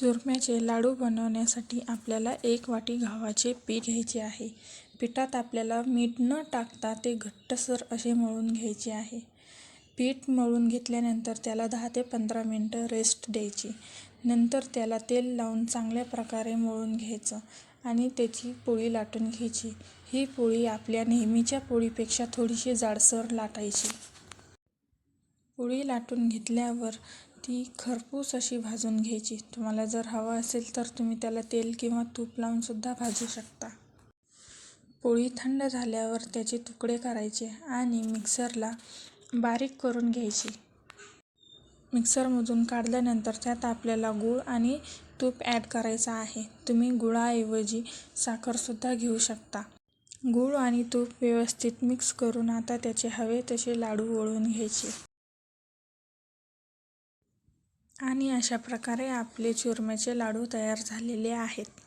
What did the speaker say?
चुरम्याचे लाडू बनवण्यासाठी आपल्याला एक वाटी गव्हाचे पीठ घ्यायचे आहे. पिठात आपल्याला मीठ न टाकता ते घट्टसर असे मळून घ्यायचे आहे. पीठ मळून घेतल्यानंतर त्याला दहा ते पंधरा मिनटं रेस्ट द्यायची. नंतर त्याला तेल लावून चांगल्या प्रकारे मळून घ्यायचं आणि त्याची पोळी लाटून घ्यायची. ही पोळी आपल्या नेहमीच्या पोळीपेक्षा थोडीशी जाडसर लाटायची. पोळी लाटून घेतल्यावर ती खरपूस अशी भाजून घ्यायची. तुम्हाला जर हवं असेल तर तुम्ही त्याला तेल किंवा तूप लावूनसुद्धा भाजू शकता. पोळी थंड झाल्यावर त्याचे तुकडे करायचे आणि मिक्सरला बारीक करून घ्यायची. मिक्सरमधून काढल्यानंतर त्यात आपल्याला गूळ आणि तूप ॲड करायचं आहे. तुम्ही गुळाऐवजी साखरसुद्धा घेऊ शकता. गूळ आणि तूप व्यवस्थित मिक्स करून आता त्याचे हवे तसे लाडू वळून घ्यायचे. आणि अशा प्रकारे आपले चुरम्याचे लाडू तयार झालेले आहेत.